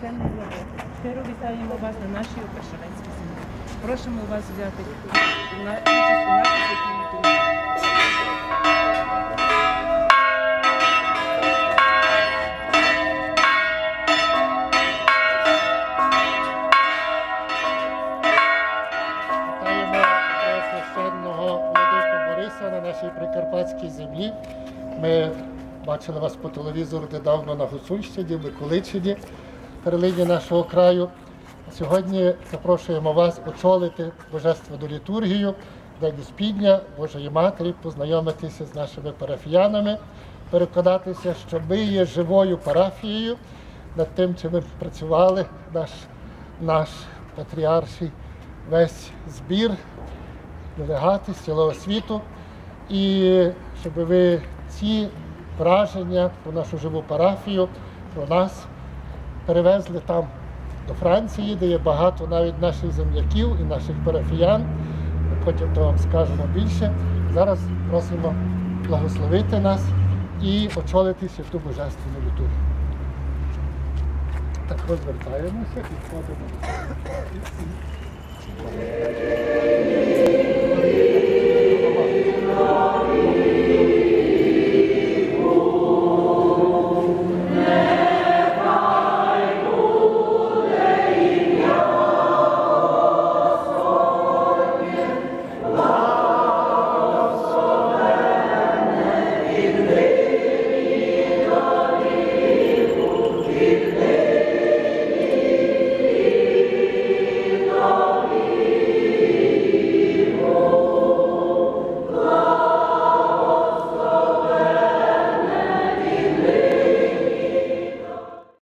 священну владу. Щиро вітаємо вас на нашій Окашевецькій землі. Просимо вас взяти участь у нашій святій на нашій прикарпатській землі. Ми бачили вас по телевізору недавно на Гуцульщині, Миколичині, перлині нашого краю. Сьогодні запрошуємо вас очолити Божественну літургію, День Успіння Божої Матері, познайомитися з нашими парафіянами, переконатися, що ми є живою парафією над тим, чим ми працювали, наш, наш патріарший весь збір, делегати з цілого світу. І щоб ви ці враження про нашу живу парафію, про нас перевезли там до Франції, де є багато навіть наших земляків і наших парафіян. Потім то вам скажемо більше. Зараз просимо благословити нас і очолити святу божественну літургію. Так розвертаємося і входимо.